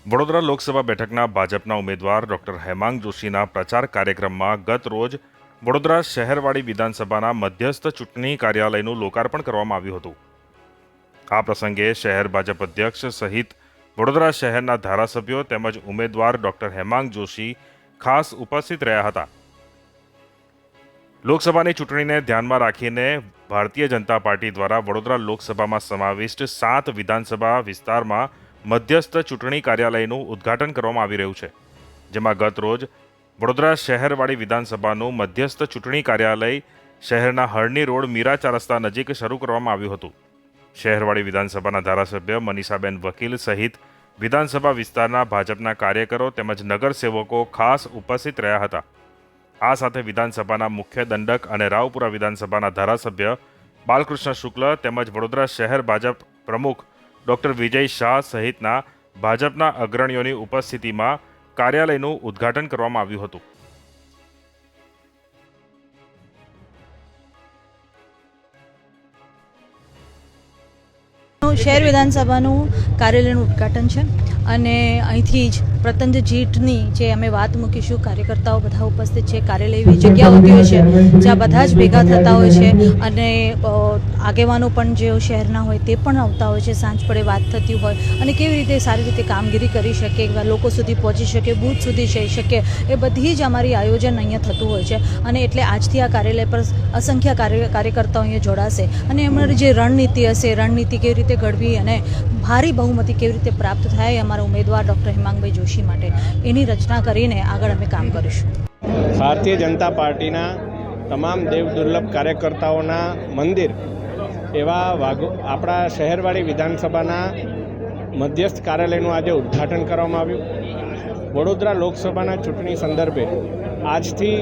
વડોદરા લોકસભા બેઠકના ભાજપના ઉમેદવાર ડોક્ટર હેમાંગ જોશીના પ્રચાર કાર્યક્રમમાં ગત રોજ વડોદરા શહેરવાડી વિધાનસભાના મધ્યસ્થ ચૂંટણી કાર્યાલયનું લોકાર્પણ કરવામાં આવ્યું હતું. આ પ્રસંગે શહેર ભાજપ અધ્યક્ષ સહિત વડોદરા શહેરના ધારાસભ્યો તેમજ ઉમેદવાર ડોક્ટર હેમાંગ જોશી ખાસ ઉપસ્થિત રહ્યા હતા. લોકસભાની ચૂંટણીને ધ્યાનમાં રાખીને ભારતીય જનતા પાર્ટી દ્વારા વડોદરા લોકસભામાં સમાવિષ્ટ સાત વિધાનસભા વિસ્તારમાં મધ્યસ્થ ચૂંટણી કાર્યાલયનું ઉદ્ઘાટન કરવામાં આવી રહ્યું છે, જેમાં ગત રોજ વડોદરા શહેરવાળી વિધાનસભાનું મધ્યસ્થ ચૂંટણી કાર્યાલય શહેરના હરણી રોડ મીરા ચાર રસ્તા નજીક શરૂ કરવામાં આવ્યું હતું. શહેરવાળી વિધાનસભાના ધારાસભ્ય મનીષાબેન વકીલ સહિત વિધાનસભા વિસ્તારના ભાજપના કાર્યકરો તેમજ નગરસેવકો ખાસ ઉપસ્થિત રહ્યા હતા. આ સાથે વિધાનસભાના મુખ્ય દંડક અને રાવપુરા વિધાનસભાના ધારાસભ્ય બાલકૃષ્ણ શુક્લ તેમજ વડોદરા શહેર ભાજપ પ્રમુખ ડોક્ટર વિજય શાહ સહિતના ભાજપના અગ્રણીઓની ઉપસ્થિતિમાં કાર્યાલયનું ઉદ્ઘાટન કરવામાં આવ્યું હતું. શહેર વિધાનસભાનું કાર્યાલયનું ઉદ્ઘાટન છે અને અહીંથી જ પ્રતંજ જીતની જે અમે વાત મૂકીશું, કાર્યકર્તાઓ બધા ઉપસ્થિત છે, કાર્યાલય એવી જગ્યા હોતી હોય છે, જ્યાં બધા જ ભેગા થતા હોય છે અને આગેવાનો પણ જે શહેરના હોય તે પણ આવતા હોય છે, સાંજ પડે વાત થતી હોય અને કેવી રીતે સારી રીતે કામગીરી કરી શકે લોકો સુધી પહોંચી શકે, બૂથ સુધી જઈ શકે, એ બધી જ અમારી આયોજન અહીંયા થતું હોય છે અને એટલે આજથી આ કાર્યાલય પર અસંખ્ય કાર્ય, કાર્યકર્તાઓ અહીંયા જોડાશે અને એમની જે રણનીતિ હશે, રણનીતિ કેવી રીતે ઘડવી અને ભારી બહુમતી કેવી રીતે પ્રાપ્ત થાય અમારા ઉમેદવાર ડૉક્ટર હિમાંગભાઈ જોશી માટે એની રચના કરીને આગળ અમે કામ કરીશું. ભારતીય જનતા પાર્ટીના તમામ દેવ દુર્લભ કાર્યકર્તાઓના મંદિર એવા વાઘો આપણા શહેરવાળી વિધાનસભાના મધ્યસ્થ કાર્યાલયનું આજે ઉદ્ઘાટન કરવામાં આવ્યું. વડોદરા લોકસભાના ચૂંટણી સંદર્ભે આજથી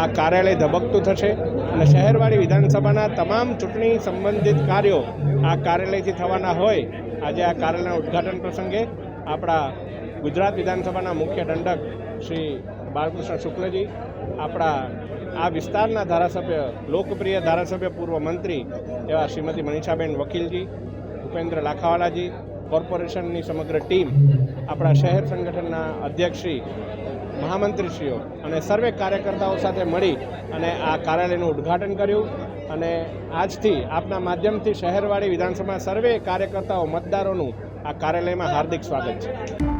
આ કાર્યાલય ધબકતું થશે અને શહેરવાળી વિધાનસભાના તમામ ચૂંટણી સંબંધિત કાર્યો આ કાર્યાલયથી થવાના હોય આજે આ કાર્યાલયના ઉદ્ઘાટન પ્રસંગે આપણા ગુજરાત વિધાનસભાના મુખ્ય દંડક શ્રી બાલકૃષ્ણ શુક્લજી, આપણા આ વિસ્તારના ધારાસભ્ય, લોકપ્રિય ધારાસભ્ય પૂર્વ મંત્રી એવા શ્રીમતી મનીષાબેન વકીલજી ભૂપેન્દ્ર લાખાવાલાજી, કોર્પોરેશનની સમગ્ર ટીમ, આપણા શહેર સંગઠનના અધ્યક્ષશ્રી મહામંત્રીશ્રીઓ અને સર્વે કાર્યકર્તાઓ સાથે મળી અને આ કાર્યાલયનું ઉદ્ઘાટન કર્યું અને આજથી આપના માધ્યમથી શહેરવાળી વિધાનસભા સર્વે કાર્યકર્તાઓ, મતદારોનું આ કાર્યાલયમાં હાર્દિક સ્વાગત છે.